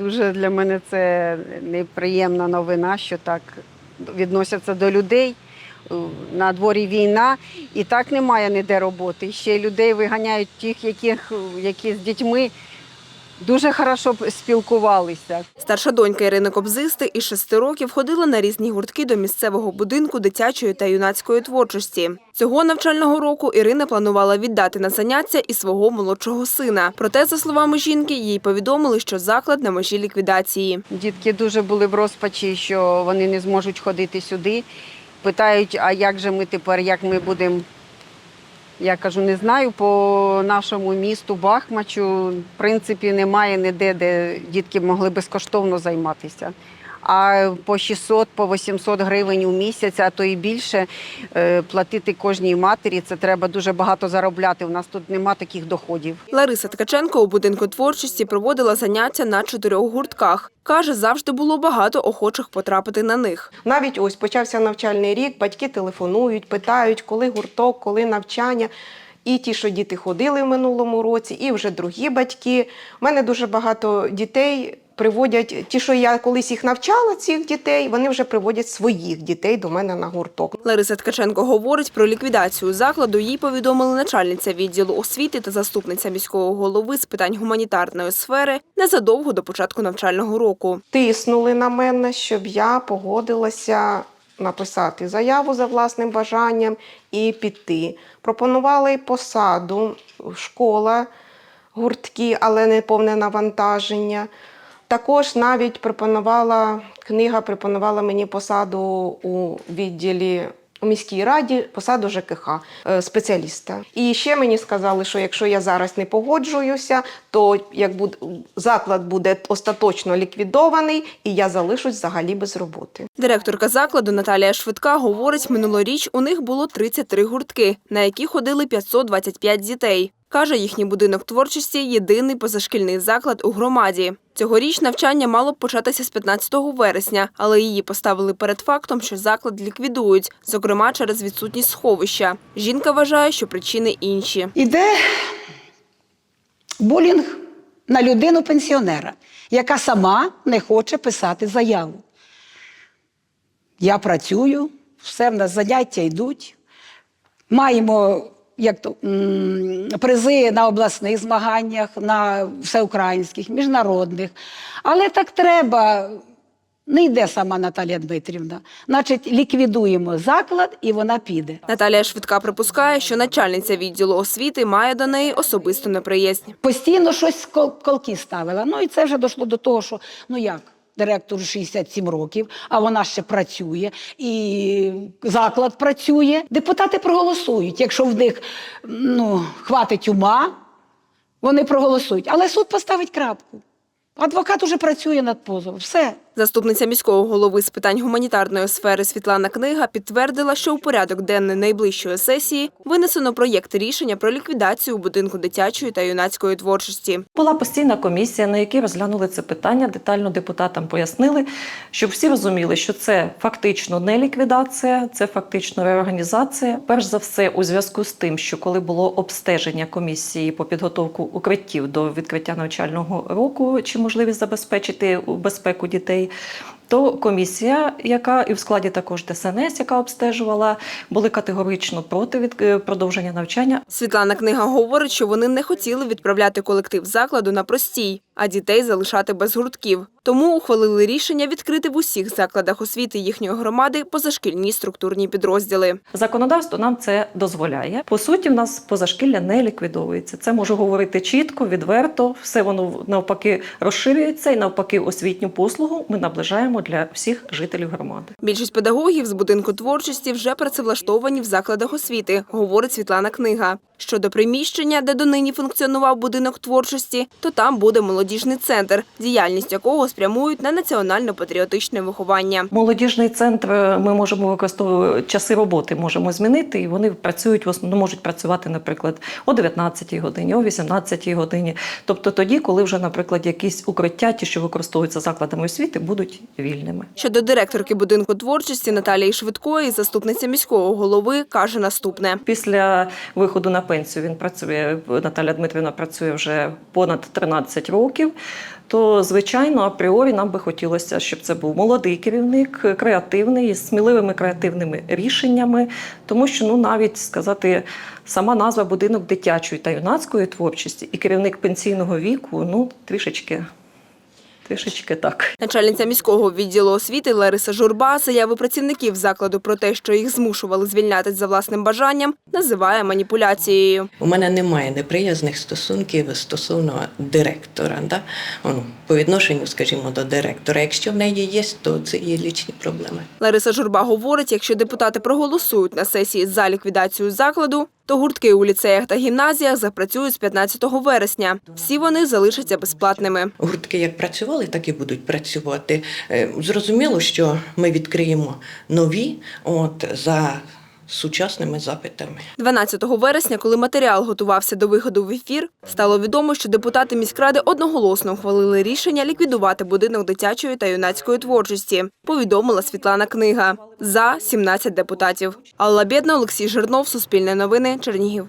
Дуже для мене це неприємна новина, що так відносяться до людей. На дворі війна, і так немає ніде роботи. Ще людей виганяють тих, яких, які з дітьми дуже хорошо спілкувалися. Старша донька Ірини Кобзисти із шести років ходила на різні гуртки до місцевого будинку дитячої та юнацької творчості. Цього навчального року Ірина планувала віддати на заняття і свого молодшого сина. Проте, за словами жінки, їй повідомили, що заклад на межі ліквідації. Дітки дуже були в розпачі, що вони не зможуть ходити сюди. Питають, а як же ми тепер, як ми будемо. Я кажу, не знаю, по нашому місту Бахмачу, в принципі, немає ніде, де дітки могли безкоштовно займатися. А по 600, по 800 гривень у місяць, а то і більше е, платити кожній матері, це треба дуже багато заробляти. У нас тут нема таких доходів. Лариса Ткаченко у будинку творчості проводила заняття на чотирьох гуртках. Каже, завжди було багато охочих потрапити на них. Навіть ось почався навчальний рік, батьки телефонують, питають, коли гурток, коли навчання. І ті, що діти ходили в минулому році, і вже другі батьки. У мене дуже багато дітей приводять, ті, що я колись їх навчала, цих дітей, вони вже приводять своїх дітей до мене на гурток. Лариса Ткаченко говорить про ліквідацію закладу. Їй повідомили начальниця відділу освіти та заступниця міського голови з питань гуманітарної сфери незадовго до початку навчального року. Тиснули на мене, щоб я погодилася написати заяву за власним бажанням і піти. Пропонували посаду, школа, гуртки, але не повне навантаження. Також навіть пропонувала книга, пропонувала мені посаду у відділі у міській раді, посаду ЖКХ е, спеціаліста. І ще мені сказали, що якщо я зараз не погоджуюся, то як буде заклад буде остаточно ліквідований, і я залишусь взагалі без роботи. Директорка закладу Наталія Швидка говорить, минулоріч у них було 33 гуртки, на які ходили 525 дітей. Каже, їхній будинок творчості єдиний позашкільний заклад у громаді. Цьогоріч навчання мало б початися з 15 вересня, але її поставили перед фактом, що заклад ліквідують, зокрема через відсутність сховища. Жінка вважає, що причини інші. Іде булінг на людину пенсіонера, яка сама не хоче писати заяву. Я працюю, все в нас заняття йдуть. Маємо як то, призи на обласних змаганнях, на всеукраїнських, міжнародних. Але так треба. Не йде сама Наталія Дмитрівна. Значить, ліквідуємо заклад і вона піде. Наталія Швидка припускає, що начальниця відділу освіти має до неї особисту неприязнь. постійно щось колки ставила. Ну і це вже дійшло до того, що ну як. Директору 67 років, а вона ще працює, і заклад працює. Депутати проголосують. Якщо в них ну, хватить ума, вони проголосують. Але суд поставить крапку. Адвокат уже працює над позовом. Все. Заступниця міського голови з питань гуманітарної сфери Світлана Книга підтвердила, що у порядок денний найближчої сесії винесено проєкт рішення про ліквідацію будинку дитячої та юнацької творчості. Була постійна комісія, на якій розглянули це питання. Детально депутатам пояснили, щоб всі розуміли, що це фактично не ліквідація, це фактично реорганізація. Перш за все, у зв'язку з тим, що коли було обстеження комісії по підготовку укриттів до відкриття навчального року, чи можливість забезпечити безпеку дітей. То комісія, яка і в складі також ДСНС, яка обстежувала, були категорично проти від е, продовження навчання. Світлана Книга говорить, що вони не хотіли відправляти колектив закладу на простій, а дітей залишати без гуртків. Тому ухвалили рішення відкрити в усіх закладах освіти їхньої громади позашкільні структурні підрозділи. Законодавство нам це дозволяє. По суті, в нас позашкілля не ліквідовується. Це можу говорити чітко, відверто. Все воно навпаки розширюється, і навпаки, освітню послугу ми наближаємо для всіх жителів громади. Більшість педагогів з будинку творчості вже працевлаштовані в закладах освіти, говорить Світлана Книга. Щодо приміщення, де донині функціонував будинок творчості, то там буде молодіжний центр, діяльність якого спрямують на національно-патріотичне виховання. Молодіжний центр е, ми можемо використовувати часи роботи, можемо змінити, і вони працюють в основному можуть працювати, наприклад, о 19 годині, о 18 годині. Тобто тоді, коли вже, наприклад, якісь укриття, ті, що використовуються закладами освіти, будуть вільними. Щодо директорки будинку творчості Наталії Швидкої, заступниця міського голови, каже наступне. Після виходу на пенсію він працює. Наталя Дмитрівна працює вже понад 13 років. То звичайно апріорі нам би хотілося, щоб це був молодий керівник, креативний, з сміливими креативними рішеннями, тому що ну навіть сказати. Сама назва будинок дитячої та юнацької творчості і керівник пенсійного віку ну трішечки, трішечки так. Начальниця міського відділу освіти Лариса Журба заяви працівників закладу про те, що їх змушували звільнятись за власним бажанням, називає маніпуляцією. У мене немає неприязних стосунків стосовно директора. Да? Ну, по відношенню, скажімо, до директора. Якщо в неї є, то це є лічні проблеми. Лариса Журба говорить, якщо депутати проголосують на сесії за ліквідацію закладу, то гуртки у ліцеях та гімназіях запрацюють з 15 вересня. Всі вони залишаться безплатними. Гуртки як працювали, так і будуть працювати. Е, Зрозуміло, що ми відкриємо нові от, за сучасними запитами. 12 вересня, коли матеріал готувався до виходу в ефір, стало відомо, що депутати міськради одноголосно ухвалили рішення ліквідувати будинок дитячої та юнацької творчості. Повідомила Світлана Книга за 17 депутатів. Алла Бєдна, Олексій Жирнов, Суспільне новини, Чернігів.